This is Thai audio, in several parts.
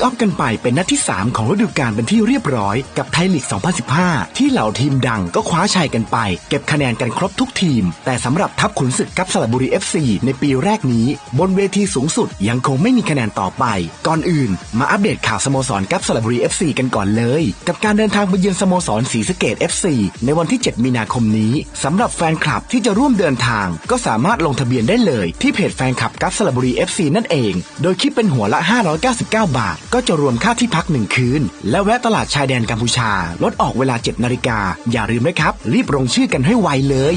กออฟกันไปเป็นนัดที่ 3 ของฤดูกาลเป็นที่เรียบร้อยกับไทยลีก 2015 ที่เหล่าทีมดังก็คว้าชัยกันไป เก็บคะแนนกันครบทุกทีม แต่สำหรับทัพขุนศึกกับสระบุรี FC ในปีแรกนี้ บนเวทีสูงสุดยังคงไม่มีคะแนนต่อไป ก่อนอื่น มาอัปเดตข่าวสโมสรกับสระบุรี FC กันก่อนเลย กับการเดินทางไปเยือนสโมสรศรีสะเกด FC ในวันที่ 7 มีนาคมนี้สำหรับแฟนคลับที่จะร่วมเดินทาง ก็สามารถลงทะเบียนได้เลย ที่เพจแฟนคลับกับสระบุรี FC นั่นเอง โดยคิดเป็นหัวละ 599 บาทก็จะรวมค่าที่พักหนึ่งคืน และแวะตลาดชายแดนกัมพูชา ลดออกเวลา7นาฬิกาอย่าลืมนะครับ รีบลงชื่อกันให้ไวเลย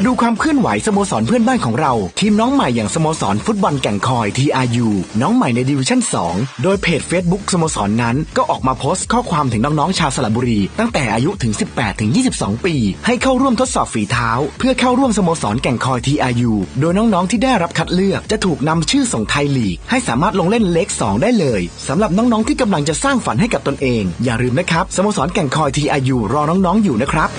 มาดูความเคลื่อนไหวสโมสรเพื่อนบ้านของเรา ทีมน้องใหม่อย่างสโมสรฟุตบอลแก่งคอย TRU น้องใหม่ในดิวิชั่น 2 โดยเพจ Facebook สโมสรนนั้น ก็ออกมาโพสต์ข้อความถึงน้องๆชาวสระบุรี ตั้งแต่อายุถึง 18 ถึง 22 ปี ให้เข้าร่วมทดสอบฝีเท้า เพื่อเข้าร่วมสโมสรแก่งคอย TRU โดยน้องๆที่ได้รับคัดเลือกจะถูกนำชื่อส่งไทยลีก ให้สามารถลงเล่นเล็ก2ได้เลยสำหรับน้องๆที่กำลังจะสร้างฝันให้กับตนเอง อย่าลืมนะครับสโมสรแก่งคอย TRU รอน้องๆอยู่นะครับ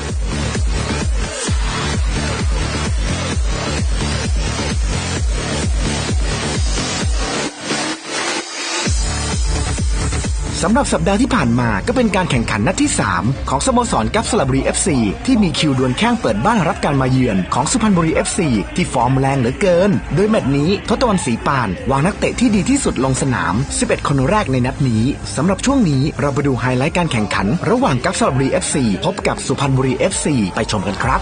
สำหรับสัปดาห์ที่ผ่านมาก็เป็นการแข่งขันนัดที่ 3 ของสโมสรกัปสระบุรี FC ที่มีคิวดวลแข้งเปิดบ้านรับการมาเยือนของสุพรรณบุรี FC ที่ฟอร์มแรงเหลือเกิน โดยแมตช์นี้ทศตวรรณศรีปาน วางนักเตะที่ดีที่สุดลงสนาม 11 คนแรกในนัดนี้สำหรับช่วงนี้เราไปดูไฮไลท์การแข่งขัน ระหว่างกัปสระบุรี FC พบกับสุพรรณบุรี FC ไปชมกันครับ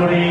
Equity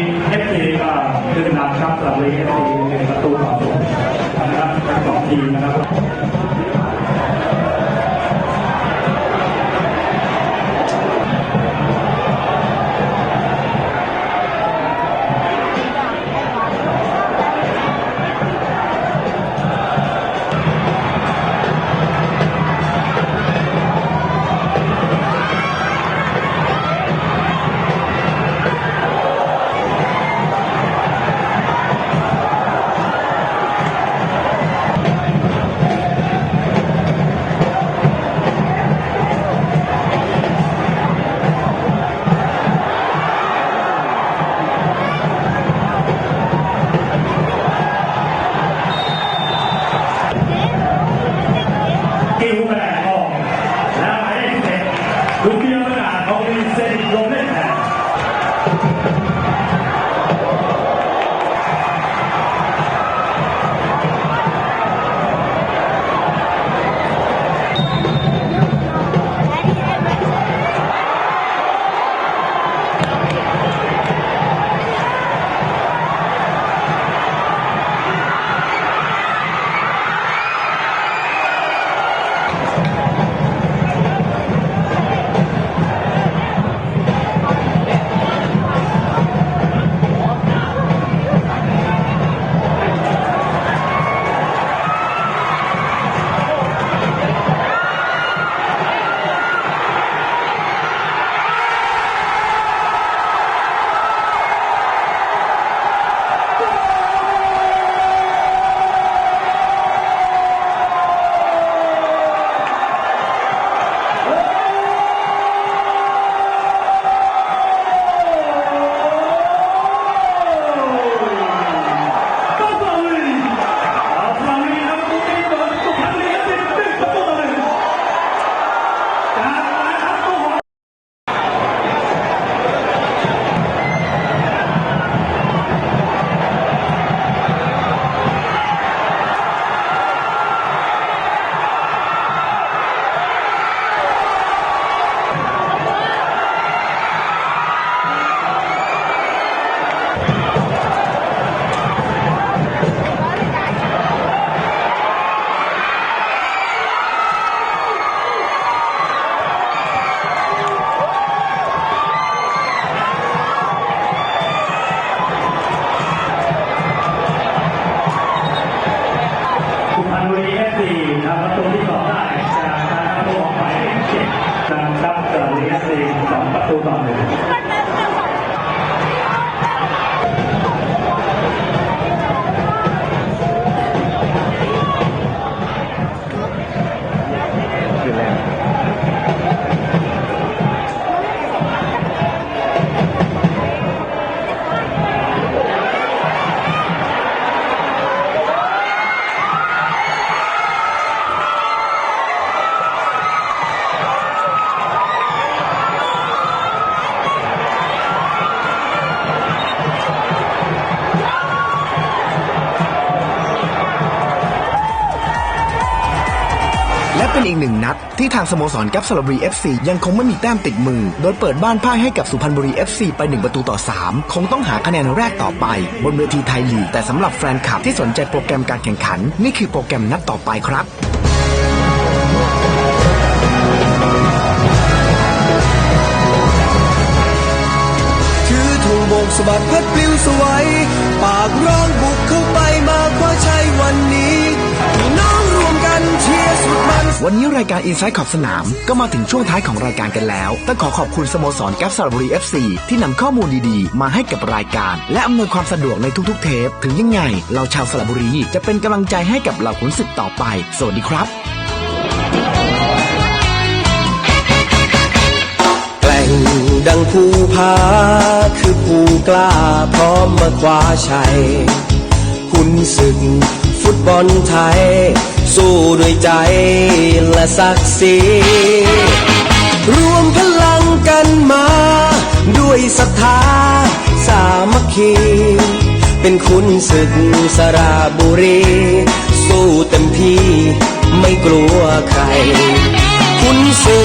เป็นอีกหนึ่งนัด ที่ทางสโมสรกัปสระบุรี FC ยังคงไม่มีแต้มติดมือ โดยเปิดบ้านพ่ายให้กับสุพรรณบุรี FC ไป 1 ประตูต่อ 3 คงต้องหาคะแนนแรกต่อไป บนเวทีไทยลีกแต่สำหรับแฟนคลับที่สนใจโปรแกรมการแข่งขัน นี่คือโปรแกรมนัดต่อไปครับถือธงบกสะบัดพัดปลิวสวย ปากร้องบุกเข้าไปมาคว้าชัยวันนี้ วมกันเชียร์สุดมันวันนี้รายการ Inside ขอบสนาม ก็มาถึงช่วงท้ายของรายการกันแล้ว ต้องขอขอบคุณสโมสรแกัปสระบุรี FC ที่นำข้อมูลดีๆ มาให้กับรายการ และอำนวยความสะดวกในทุกๆ เทป ถึงยังไง เราชาวสระบุรีจะเป็นกำลังใจให้กับเหล่าขุนศึกต่อไป สวัสดีครับ แกล่งดังภูผาคือผู้กล้าพร้อมมาคว้าชัย คุณศึก ฟุตบอลไทย สู้ด้วยใจและศักดิ์ศรีรวมพลังกันมา ด้วยศรัทธาสามัคคี เป็นคุณศึกสระบุรี สู้เต็มที่ไม่กลัวใคร คุณศึก